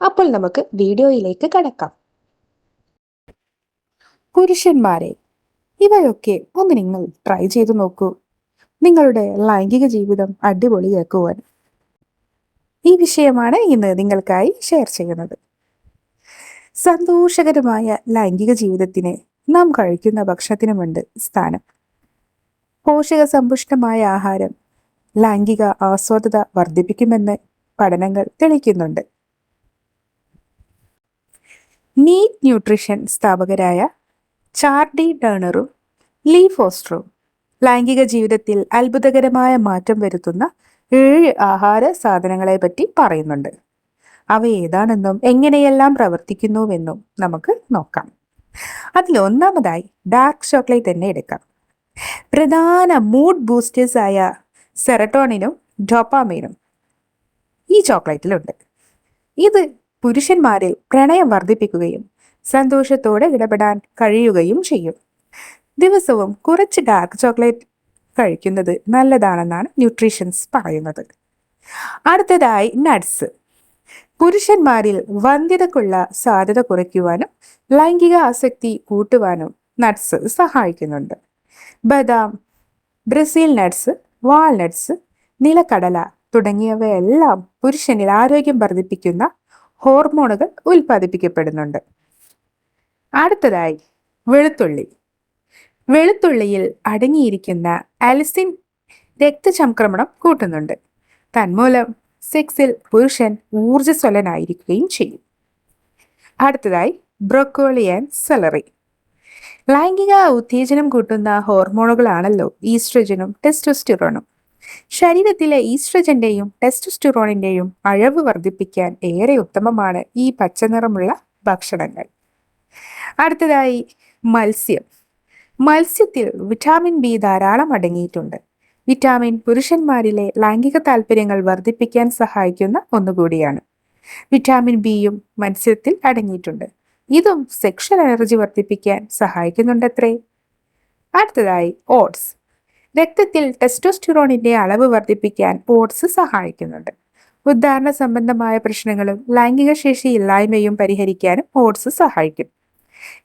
അപ്പോൾ നമുക്ക് വീഡിയോയിലേക്ക് കടക്കാം. പുരുഷന്മാരെ ഇവയൊക്കെ ഒന്ന് നിങ്ങൾ ട്രൈ ചെയ്തു നോക്കൂ. നിങ്ങളുടെ ലൈംഗിക ജീവിതം അടിപൊളിയാക്കുവാൻ ഈ വിഷയമാണ് ഇന്ന് നിങ്ങൾക്കായി ഷെയർ ചെയ്യുന്നത്. സന്തോഷകരമായ ലൈംഗിക ജീവിതത്തിന് നാം കഴിക്കുന്ന ഭക്ഷണത്തിനുമുണ്ട് സ്ഥാനം. പോഷക സമ്പുഷ്ടമായ ആഹാരം ലൈംഗിക ആസ്വാദത വർദ്ധിപ്പിക്കുമെന്ന് പഠനങ്ങൾ തെളിയിക്കുന്നുണ്ട്. നീറ്റ് ന്യൂട്രിഷൻ സ്ഥാപകരായ ചാർഡി ഡേണറും ലീ ഫോസ്റ്ററും ലൈംഗിക ജീവിതത്തിൽ അത്ഭുതകരമായ മാറ്റം വരുത്തുന്ന ഏഴ് ആഹാര സാധനങ്ങളെ പറ്റി പറയുന്നുണ്ട്. അവ ഏതാണെന്നും എങ്ങനെയെല്ലാം പ്രവർത്തിക്കുന്നുവെന്നും നമുക്ക് നോക്കാം. അതിൽ ഒന്നാമതായി ഡാർക്ക് ചോക്ലേറ്റ് തന്നെ എടുക്കാം. പ്രധാന മൂഡ് ബൂസ്റ്റേഴ്സ് ആയ സെറട്ടോണിനും ഡോപ്പാമീനും ഈ ചോക്ലേറ്റിലുണ്ട്. ഇത് പുരുഷന്മാരിൽ പ്രണയം വർദ്ധിപ്പിക്കുകയും സന്തോഷത്തോടെ ഇടപെടാൻ കഴിയുകയും ചെയ്യും. ദിവസവും കുറച്ച് ഡാർക്ക് ചോക്ലേറ്റ് കഴിക്കുന്നത് നല്ലതാണെന്നാണ് ന്യൂട്രീഷൻസ് പറയുന്നത്. അടുത്തതായി നട്ട്സ് പുരുഷന്മാരിൽ വന്ധ്യതക്കുള്ള സാധ്യത കുറയ്ക്കുവാനും ലൈംഗിക ആസക്തി കൂട്ടുവാനും നട്ട്സ് സഹായിക്കുന്നുണ്ട്. ബദാം ബ്രസീൽ നട്ട്സ് വാൾനട്ട്സ് നിലക്കടല തുടങ്ങിയവയെല്ലാം പുരുഷനിൽ ആരോഗ്യം വർദ്ധിപ്പിക്കുന്ന ഹോർമോണുകൾ ഉൽപ്പാദിപ്പിക്കപ്പെടുന്നുണ്ട്. അടുത്തതായി വെളുത്തുള്ളി. വെളുത്തുള്ളിയിൽ അടങ്ങിയിരിക്കുന്ന അലിസിൻ രക്തചംക്രമണം കൂട്ടുന്നുണ്ട്. തന്മൂലം സെക്സിൽ പുരുഷൻ ഊർജസ്വലനായിരിക്കുകയും ചെയ്യും. അടുത്തതായി ബ്രൊക്കോളി ആൻഡ് സെലറി. ലൈംഗിക ഉത്തേജനം കൂട്ടുന്ന ഹോർമോണുകളാണല്ലോ ഈസ്ട്രജനും ടെസ്റ്റോസ്റ്റിറോണും. ശരീരത്തിലെ ഈസ്ട്രജന്റെയും ടെസ്റ്റോസ്റ്റിറോണിന്റെയും അഴവ് വർദ്ധിപ്പിക്കാൻ ഏറെ ഉത്തമമാണ് ഈ പച്ചനിറമുള്ള ഭക്ഷണങ്ങൾ. അടുത്തതായി മത്സ്യം. മത്സ്യത്തിൽ വിറ്റാമിൻ ബി ധാരാളം അടങ്ങിയിട്ടുണ്ട്. വിറ്റാമിൻ പുരുഷന്മാരിലെ ലൈംഗിക താല്പര്യങ്ങൾ വർദ്ധിപ്പിക്കാൻ സഹായിക്കുന്ന ഒന്നുകൂടിയാണ്. വിറ്റാമിൻ ബിയും മത്സ്യത്തിൽ അടങ്ങിയിട്ടുണ്ട്. ഇതും സെക്ഷൽ എനർജി വർദ്ധിപ്പിക്കാൻ സഹായിക്കുന്നുണ്ടത്രേ. അടുത്തതായി ഓട്സ്. രക്തത്തിൽ ടെസ്റ്റോസ്റ്റിറോണിന്റെ അളവ് വർദ്ധിപ്പിക്കാൻ ഓട്സ് സഹായിക്കുന്നുണ്ട്. ഉദ്ധാരണ സംബന്ധമായ പ്രശ്നങ്ങളും ലൈംഗിക ശേഷി ഇല്ലായ്മയും പരിഹരിക്കാനും ഓട്സ് സഹായിക്കും.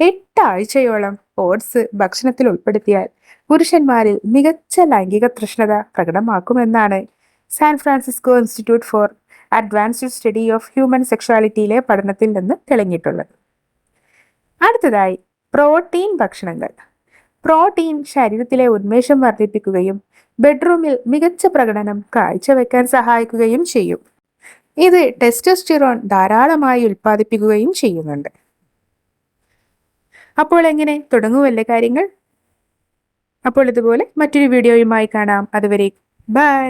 എട്ടാഴ്ചയോളം ഓട്സ് ഭക്ഷണത്തിൽ ഉൾപ്പെടുത്തിയാൽ പുരുഷന്മാരിൽ മികച്ച ലൈംഗിക തൃഷ്ണത പ്രകടമാക്കുമെന്നാണ് San Francisco institute for advanced study of human സെക്ഷുവാലിറ്റിയിലെ പഠനത്തിൽ നിന്ന് തെളിഞ്ഞിട്ടുള്ളത്. അടുത്തതായി പ്രോട്ടീൻ ഭക്ഷണങ്ങൾ. പ്രോട്ടീൻ ശരീരത്തിലെ ഉന്മേഷം വർദ്ധിപ്പിക്കുകയും ബെഡ്റൂമിൽ മികച്ച പ്രകടനം കാഴ്ചവെക്കാൻ സഹായിക്കുകയും ചെയ്യും. ഇത് ടെസ്റ്റോസ്റ്റിറോൺ ധാരാളമായി ഉൽപ്പാദിപ്പിക്കുകയും ചെയ്യുന്നുണ്ട്. അപ്പോൾ എങ്ങനെ? തുടങ്ങുമല്ലേ കാര്യങ്ങൾ? അപ്പോൾ ഇതുപോലെ മറ്റൊരു വീഡിയോയുമായി കാണാം. അതുവരെ ബൈ.